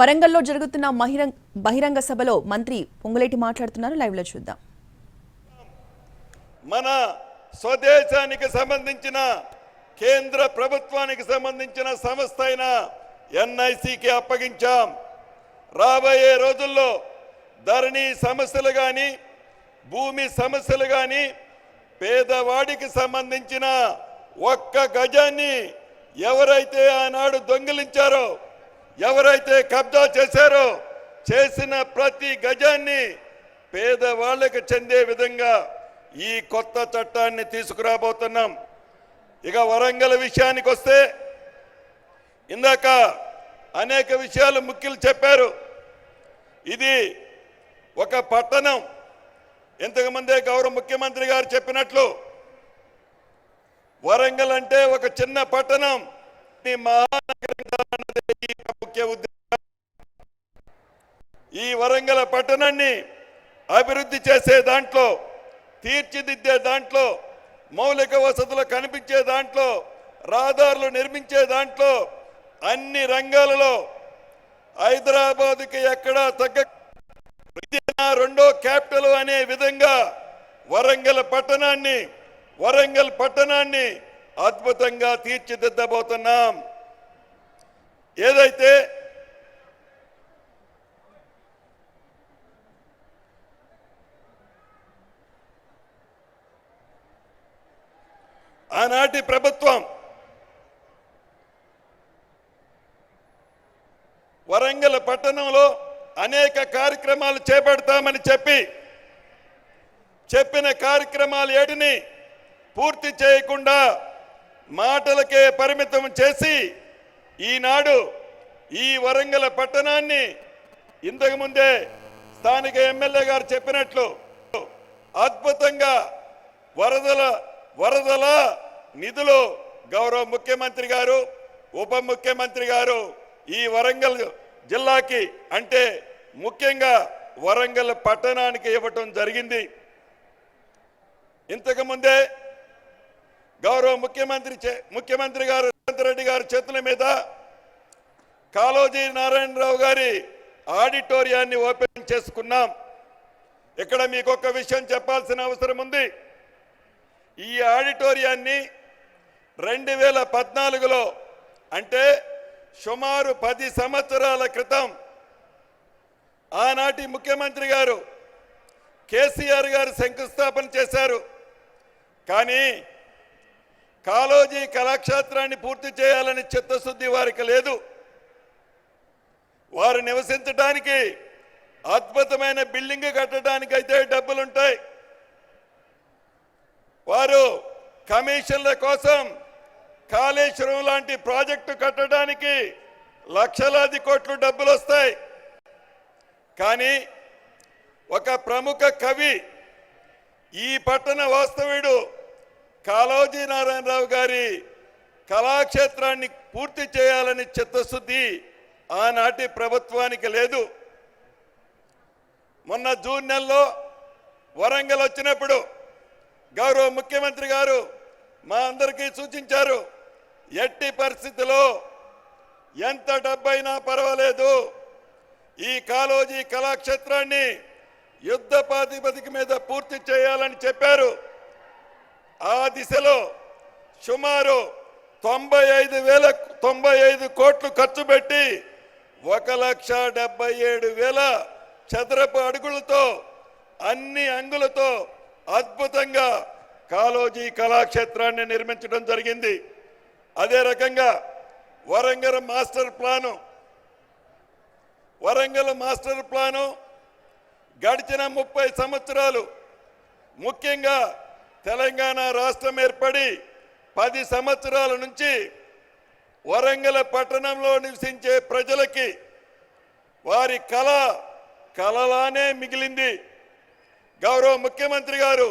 వరంగల్లో జరుగుతున్న మహిరం- బహిరంగ సభలో మంత్రి పొంగులేటి మాట్లాడుతున్నారు. లైవ్లో చూద్దాం. మన స్వదేశానికి సంబంధించిన కేంద్ర ప్రభుత్వానికి సంబంధించిన సంస్థ అయిన ఎన్ఐసికి అప్పగించాం. రాబోయే రోజుల్లో ధరణి సమస్యలు కానీ భూమి సమస్యలు కానీ పేదవాడికి సంబంధించిన ఒక్క గజాన్ని ఎవరైతే ఆనాడు దొంగిలించారో ఎవరైతే కబ్జా చేశారో చేసిన ప్రతి గజాన్ని పేదవాళ్ళకి చెందే విధంగా ఈ కొత్త చట్టాన్ని తీసుకురాబోతున్నాం. ఇక వరంగల్ విషయానికి వస్తే ఇందాక అనేక విషయాలు ముఖ్యులు చెప్పారు. ఇది ఒక పట్టణం. ఇంతకుముందే గౌరవ ముఖ్యమంత్రి గారు చెప్పినట్లు వరంగల్ అంటే ఒక చిన్న పట్టణం. మహానగరం ముఖ్య ఉద్దేశం ఈ వరంగల్ పట్టణాన్ని అభివృద్ధి చేసే దాంట్లో తీర్చిదిద్దే దాంట్లో మౌలిక వసతులు కనిపించే దాంట్లో రహదారులు నిర్మించే దాంట్లో అన్ని రంగాలలో హైదరాబాద్కి ఎక్కడా తగ్గ రెండో క్యాపిటల్ అనే విధంగా వరంగల్ పట్టణాన్ని వరంగల్ పట్టణాన్ని అద్భుతంగా తీర్చిదిద్దబోతున్నాం. ఏదైతే ఆనాటి ప్రభుత్వం వరంగల్ పట్టణంలో అనేక కార్యక్రమాలు చేపడతామని చెప్పి చెప్పిన కార్యక్రమాలు ఏటిని పూర్తి చేయకుండా మాటలకే పరిమితం చేసి ఈనాడు ఈ వరంగల్ పట్టణాన్ని ఇంతకుముందే స్థానిక ఎమ్మెల్యే గారు చెప్పినట్లు అద్భుతంగా వరదల వరదల నిధులు గౌరవ ముఖ్యమంత్రి గారు ఉప ముఖ్యమంత్రి గారు ఈ వరంగల్ జిల్లాకి అంటే ముఖ్యంగా వరంగల్ పట్టణానికి ఇవ్వటం జరిగింది. ఇంతకు ముందే గౌరవ ముఖ్యమంత్రి చే- ముఖ్యమంత్రి గారు రేవంత్ రెడ్డి గారి చేతుల మీద కాళోజీ నారాయణరావు గారి ఆడిటోరియాన్ని ఓపెన్ చేసుకున్నాం. ఇక్కడ మీకు ఒక విషయం చెప్పాల్సిన అవసరం ఉంది. ఈ ఆడిటోరియాన్ని రెండు వేల పద్నాలుగులో అంటే సుమారు పది సంవత్సరాల క్రితం ఆనాటి ముఖ్యమంత్రి గారు కేసీఆర్ గారు శంకుస్థాపన చేశారు. కానీ కాలోజీ కళాక్షేత్రాన్ని పూర్తి చేయాలని చిత్తశుద్ధి వారికి లేదు. వారు నివసించడానికి అద్భుతమైన బిల్డింగ్ కట్టడానికి అయితే డబ్బులుంటాయి. వారు కమిషన్ల కోసం కాళేశ్వరం లాంటి ప్రాజెక్టు కట్టడానికి లక్షలాది కోట్లు డబ్బులు వస్తాయి కానీ ఒక ప్రముఖ కవి ఈ పట్టణ వాస్తవ్యుడు కాళోజీ నారాయణరావు గారి కళాక్షేత్రాన్ని పూర్తి చేయాలని చిత్తశుద్ధి ఆనాటి ప్రభుత్వానికి లేదు. మొన్న జూన్ నెలలో వరంగల్ వచ్చినప్పుడు గౌరవ ముఖ్యమంత్రి గారు మా అందరికీ సూచించారు ఎట్టి పరిస్థితిలో ఎంత డబ్బైనా పర్వాలేదు. ఈ కాలోజీ కళాక్షేత్రాన్ని యుద్ధ ప్రాతిపదిక మీద పూర్తి చేయాలని చెప్పారు. ఆ దిశలో సుమారు తొంభై ఐదు వేల తొంభై ఐదు కోట్లు ఖర్చు పెట్టి ఒక లక్ష డెబ్బై ఏడు వేల చదరపు అడుగులతో అన్ని అంగులతో అద్భుతంగా కాలోజీ కళాక్షేత్రాన్ని నిర్మించడం జరిగింది. అదే రకంగా Warangal master plan Warangal master plan గడిచిన ముప్పై సంవత్సరాలు. ముఖ్యంగా తెలంగాణ రాష్ట్రం ఏర్పడి పది సంవత్సరాల నుంచి వరంగల్ పట్టణంలో నివసించే ప్రజలకి వారి కళ కళలానే మిగిలింది. గౌరవ ముఖ్యమంత్రి గారు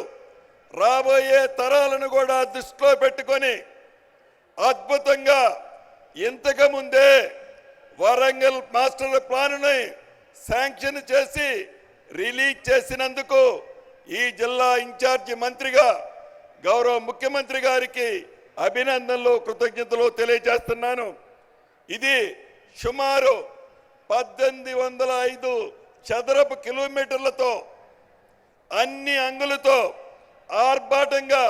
రాబోయే తరాలను కూడా దృష్టిలో పెట్టుకొని అద్భుతంగా ఇంతకుముందే వరంగల్ మాస్టర్ ప్లానుని శాంక్షన్ చేసి రిలీజ్ చేసినందుకు ఈ జిల్లా ఇన్ఛార్జి మంత్రిగా గౌరవ ముఖ్యమంత్రి గారికి అభినందనలు కృతజ్ఞతలు తెలియజేస్తున్నాను. ఇది సుమారు పద్దెనిమిది వందల ఐదు చదరపు కిలోమీటర్లతో అన్ని అంగులతో ఆర్భాటంగా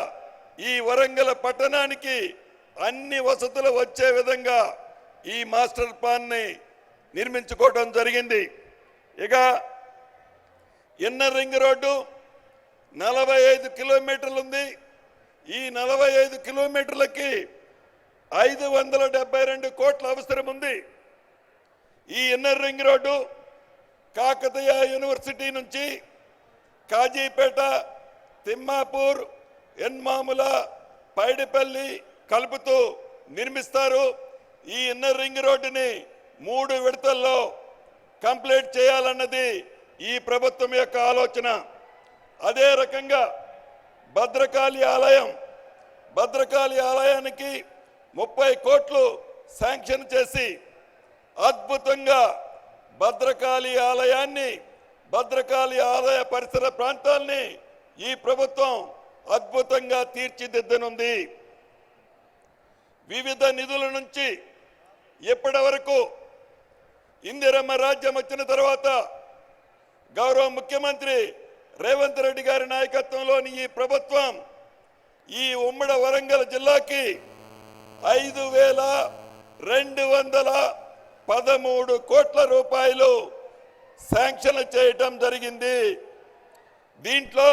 ఈ వరంగల్ పట్టణానికి అన్ని వసతులు వచ్చే విధంగా ఈ మాస్టర్ ప్లాన్ని నిర్మించుకోవడం జరిగింది. ఇక ఇన్నర్ రింగ్ రోడ్డు నలభై ఐదు కిలోమీటర్లు ఉంది. ఈ నలభై ఐదు కిలోమీటర్లకి ఐదు వందల డెబ్బై రెండు కోట్ల అవసరం ఉంది. ఈ inner ring road Kakatiya university నుంచి కాజీపేట తిమ్మాపూర్ ఎన్మాముల పైడిపల్లి కలుపుతూ నిర్మిస్తారు. ఈ ఇన్నర్ రింగ్ రోడ్డుని మూడు విడతల్లో కంప్లీట్ చేయాలన్నది ఈ ప్రభుత్వం యొక్క ఆలోచన. అదే రకంగా భద్రకాళి ఆలయం భద్రకాళి ఆలయానికి ముప్పై కోట్లు శాంక్షన్ చేసి అద్భుతంగా భద్రకాళి ఆలయాన్ని భద్రకాళి ఆలయ పరిసర ప్రాంతాల్ని ఈ ప్రభుత్వం అద్భుతంగా తీర్చిదిద్దనుంది. వివిధ నిధుల నుంచి ఇప్పటి వరకు ఇందిరమ్మ రాజ్యం వచ్చిన తర్వాత గౌరవ ముఖ్యమంత్రి రేవంత్ రెడ్డి గారి నాయకత్వంలోని ఈ ప్రభుత్వం ఈ ఉమ్మడి వరంగల్ జిల్లాకి ఐదు వేల రెండు వందల పదమూడు కోట్ల రూపాయలు శాంక్షన్ చేయటం జరిగింది. దీంట్లో